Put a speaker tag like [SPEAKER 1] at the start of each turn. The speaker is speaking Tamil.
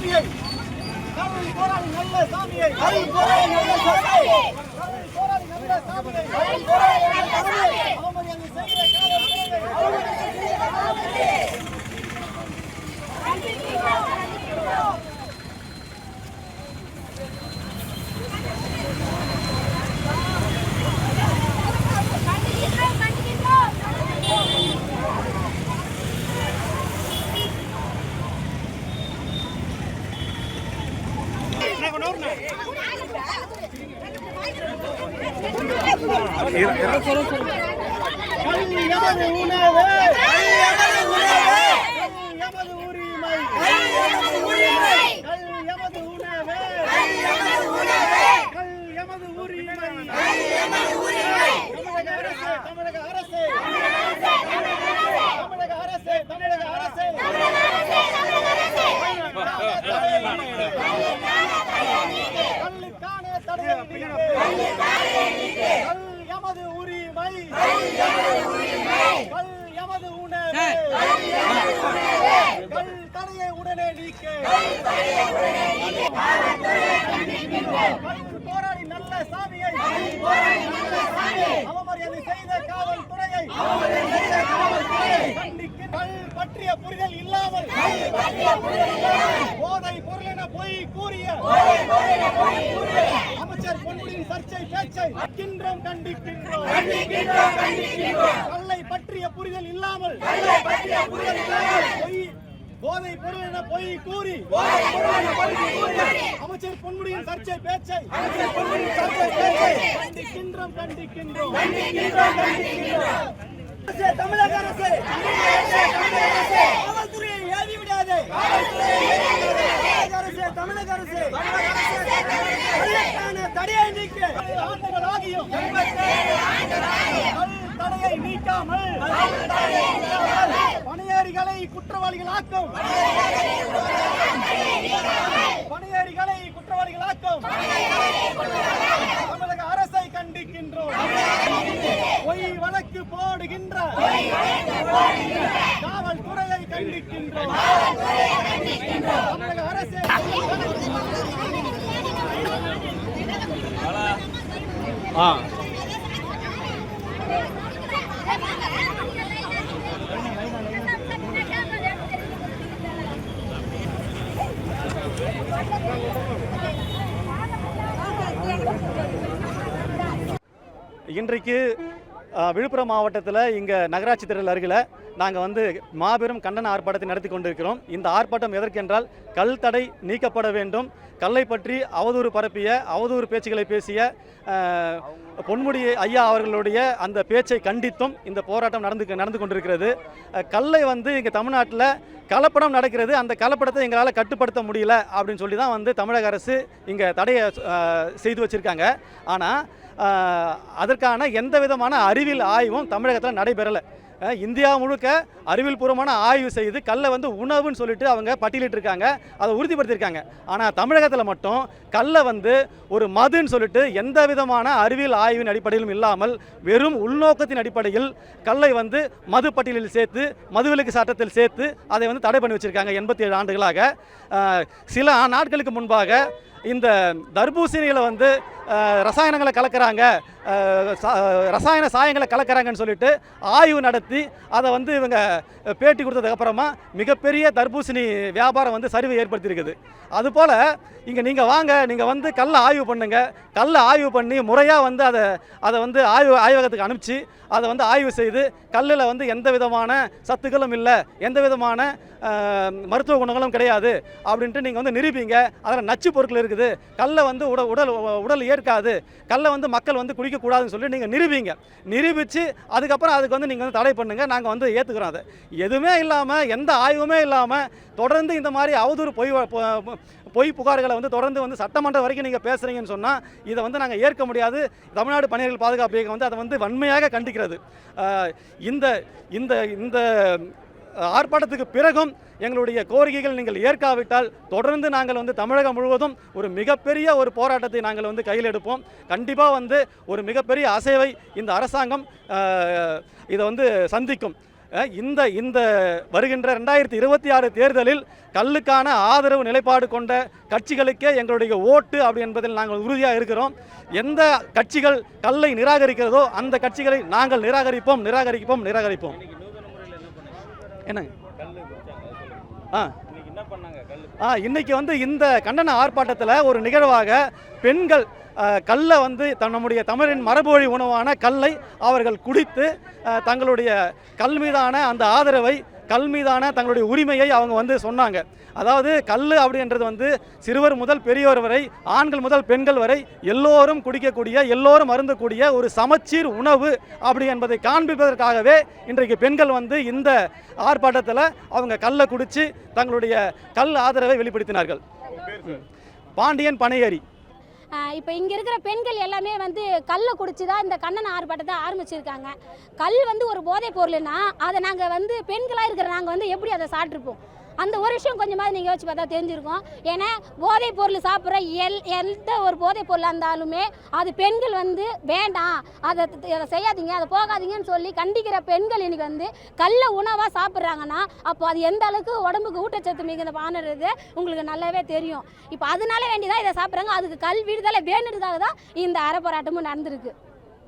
[SPEAKER 1] சாமியை. கல் போராளி நல்ல சாமியை. கல் போராளி நல்ல சாமியை. கல் போராளி நல்ல சாமியை. கல் போராளி நல்ல சாமியை. அவமரியாதை செய்கிற காவல்துறையை அவமரியாதை செய்கிற காவல்துறையை கல் எமது உணவு கல் எமது உணவு கல் எமது உரிமை கல் எமது உரிமை கல் எமது உணவு கல் எமது உணவு கல் எமது உரிமை கல் எமது உரிமை தமிழக அரசு தமிழக அரசு தமிழக அரசு தமிழக அரசு கல்லுக்கான தடையை நீக்கு. கல் எமது உரிமை கல் எமது உணவு கல் தடையை உடனே நீக்க கல் போராடி நல்ல சாமியை அவமரியாதை செய்த காவல்துறையை பற்றிய புரிதல் இல்லாமல் போதை பொருள் என பொய் கூறிய அமைச்சர் பொன்முடியின் சர்ச்சை பேச்சை கண்டிக்கின்றோம் கண்டிக்கின்றோம். கல்லை பற்றிய புரிதல் இல்லாமல் பொய் போதை பொருள் என பொய் கூறி அமைச்சர் பொன்முடியின் சர்ச்சை பேச்சை கண்டிக்கின்றோம். கண்டிக்கின்றோம். தமிழக அரசு காவல்துறையை ஏவி விடாதே தமிழக அரசு தமிழக அரசு தடையை நீக்க. ஆண்டுகள் ஆகியும் தடையை நீக்காமல் பணியாரிகளை குற்றவாளிகளாக்கும். பணியாரிகளை குற்றவாளிகளாக்கும். தமிழக அரசை கண்டிக்கின்றோம். பொய் வழக்கு போடுகின்ற காவல்துறையை கண்டிக்கின்றோம். தமிழக அரசை இன்றைக்கு விழுப்புரம் மாவட்டத்தில் இங்கே நகராட்சி திடல் அருகில் நாங்கள் வந்து மாபெரும் கண்டன ஆர்ப்பாட்டத்தை நடத்தி கொண்டிருக்கிறோம். இந்த ஆர்ப்பாட்டம் எதற்கென்றால் கல் தடை நீக்கப்பட வேண்டும். கல்லை பற்றி அவதூறு பரப்பிய அவதூறு பேச்சுகளை பேசிய பொன்முடி ஐயா அவர்களுடைய அந்த பேச்சை கண்டித்தும் இந்த போராட்டம் நடந்து நடந்து கொண்டிருக்கிறது. கல்லை வந்து இங்கே தமிழ்நாட்டில் கலப்படம் நடக்கிறது. அந்த கலப்படத்தை எங்களால் கட்டுப்படுத்த முடியல அப்படின்னு சொல்லி தான் வந்து தமிழக அரசு இங்கே தடையை செய்து வச்சுருக்காங்க. ஆனால் அதற்கான எந்த விதமான அறிவியல் ஆய்வும் தமிழகத்தில் நடைபெறலை. இந்தியா முழுக்க அறிவியல் பூர்வமான ஆய்வு செய்து கல்லை வந்து உணவுன்னு சொல்லிட்டு அவங்க பட்டியலிட்டிருக்காங்க. அதை உறுதிப்படுத்தியிருக்காங்க. ஆனால் தமிழகத்தில் மட்டும் கல்லை வந்து ஒரு மதுன்னு சொல்லிட்டு எந்த விதமான அறிவியல் ஆய்வின் அடிப்படையிலும் இல்லாமல் வெறும் உள்நோக்கத்தின் அடிப்படையில் கல்லை வந்து மது பட்டியலில் சேர்த்து மதுவிலக்கு சட்டத்தில் சேர்த்து அதை வந்து தடை பண்ணி வச்சிருக்காங்க எண்பத்தி ஏழு ஆண்டுகளாக சில நாட்களுக்கு முன்பாக இந்த தர்பூசணியில் வந்து ரசாயனங்களை கலக்கிறாங்க. சா- ரசாயன சாயங்களை கலக்கிறாங்கன்னு சொல்லிட்டு ஆய்வு நடத்தி அதை வந்து இவங்க பேட்டி கொடுத்ததுக்கப்புறமா மிகப்பெரிய தர்பூசணி வியாபாரம் வந்து சரிவை ஏற்படுத்தியிருக்குது. அதுபோல் இங்கே நீங்கள் வாங்க நீங்கள் வந்து கல்லை ஆய்வு பண்ணுங்கள் கல்லை ஆய்வு பண்ணி முறையாக வந்து அதை அதை வந்து ஆய்வு ஆய்வகத்துக்கு அனுப்பிச்சு அதை வந்து ஆய்வு செய்து கல்லில் வந்து எந்த விதமான சத்துக்களும் இல்லை எந்த விதமான மருத்துவ குணங்களும் கிடையாது அப்படின்ட்டு நீங்கள் வந்து நிரூபிங்க. அதில் நச்சு பொருட்கள் இருக்குது இருக்குது. கல்லை வந்து உட உடல் உடல் ஏற்காது. கல்லை வந்து மக்கள் வந்து குடிக்கக்கூடாதுன்னு சொல்லி நீங்கள் நிரூபிங்க. நிரூபித்து அதுக்கப்புறம் அதுக்கு வந்து நீங்கள் வந்து தடை பண்ணுங்கள் நாங்கள் வந்து ஏற்றுக்கிறோம் அதை. எதுவுமே இல்லாமல் எந்த ஆய்வுமே இல்லாமல் தொடர்ந்து இந்த மாதிரி அவதூறு பொய் பொய் புகார்களை வந்து தொடர்ந்து வந்து சட்டமன்றம் வரைக்கும் நீங்கள் பேசுகிறீங்கன்னு சொன்னால் இதை வந்து நாங்கள் ஏற்க முடியாது. தமிழ்நாடு பணியாளர்கள் பாதுகாப்பு இயக்கம் வந்து அதை வந்து வன்மையாக கண்டிக்கிறது. இந்த இந்த இந்த ஆர்ப்பாட்டத்துக்கு பிறகும் எங்களுடைய கோரிக்கைகள் நீங்கள் ஏற்காவிட்டால் தொடர்ந்து நாங்கள் வந்து தமிழகம் முழுவதும் ஒரு மிகப்பெரிய ஒரு போராட்டத்தை நாங்கள் வந்து கையில் எடுப்போம். கண்டிப்பாக வந்து ஒரு மிகப்பெரிய அசைவை இந்த அரசாங்கம் இதை வந்து சந்திக்கும். இந்த இந்த வருகின்ற ரெண்டாயிரத்தி இருபத்தி ஆறு தேர்தலில் கல்லுக்கான ஆதரவு நிலைப்பாடு கொண்ட கட்சிகளுக்கே எங்களுடைய ஓட்டு அப்படி என்பதில் நாங்கள் உறுதியாக இருக்கிறோம். எந்த கட்சிகள் கல்லை நிராகரிக்கிறதோ அந்த கட்சிகளை நாங்கள் நிராகரிப்போம் நிராகரிப்போம் நிராகரிப்போம். என்னங்க? ஆ.
[SPEAKER 2] என்ன பண்ணாங்க கல்
[SPEAKER 1] ஆ இன்னைக்கு வந்து இந்த கண்டன ஆர்ப்பாட்டத்தில் ஒரு நிகழ்வாக பெண்கள் கல்லை வந்து தன் நம்முடைய தமிழின் மரபுவழி உணவான கல்லை அவர்கள் குடித்து தங்களுடைய கல் மீதான அந்த ஆதரவை கல் மீதான தங்களுடைய உரிமையை அவங்க வந்து சொன்னாங்க. அதாவது கல் அப்படின்றது வந்து சிறுவர் முதல் பெரியவர் வரை ஆண்கள் முதல் பெண்கள் வரை எல்லோரும் குடிக்கக்கூடிய எல்லோரும் அருந்தக்கூடிய ஒரு சமச்சீர் உணவு அப்படி என்பதை காண்பிப்பதற்காகவே இன்றைக்கு பெண்கள் வந்து இந்த ஆர்ப்பாட்டத்தில் அவங்க கல்லை குடித்து தங்களுடைய கல் ஆதரவை வெளிப்படுத்தினார்கள். பாண்டியன் பனையேரி
[SPEAKER 3] இப்போ இங்கே இருக்கிற பெண்கள் எல்லாமே வந்து கல்லை குடிச்சு தான் இந்த கண்ணன் ஆர்ப்பாட்டத்தை ஆரம்பிச்சிருக்காங்க. கல் வந்து ஒரு போதைப் பொருள்னா அதை நாங்கள் வந்து பெண்களாக இருக்கிற நாங்கள் வந்து எப்படி அதை சாப்பிட்ருப்போம் அந்த ஒரு விஷயம் கொஞ்சமாவது நீங்கள் யோசிச்சு பார்த்தா தெரிஞ்சிருக்கும். ஏன்னா போதைப் பொருள் சாப்பிட்ற எல் எந்த ஒரு போதைப் பொருளாக இருந்தாலுமே அது பெண்கள் வந்து வேண்டாம். அதை அதை செய்யாதீங்க அதை போகாதீங்கன்னு சொல்லி கண்டிக்கிற பெண்கள் இன்னைக்கு வந்து கல்ல உணவாக சாப்பிட்றாங்கன்னா அப்போ அது எந்த அளவுக்கு உடம்புக்கு ஊட்டச்சத்து மிகுந்த பானது உங்களுக்கு நல்லாவே தெரியும். இப்போ அதனால வேண்டி தான் இதை சாப்பிட்றாங்க. அதுக்கு கல் விடுதலை வேணுன்றதுக்காக தான் இந்த அறப்போராட்டமும் நடந்திருக்கு.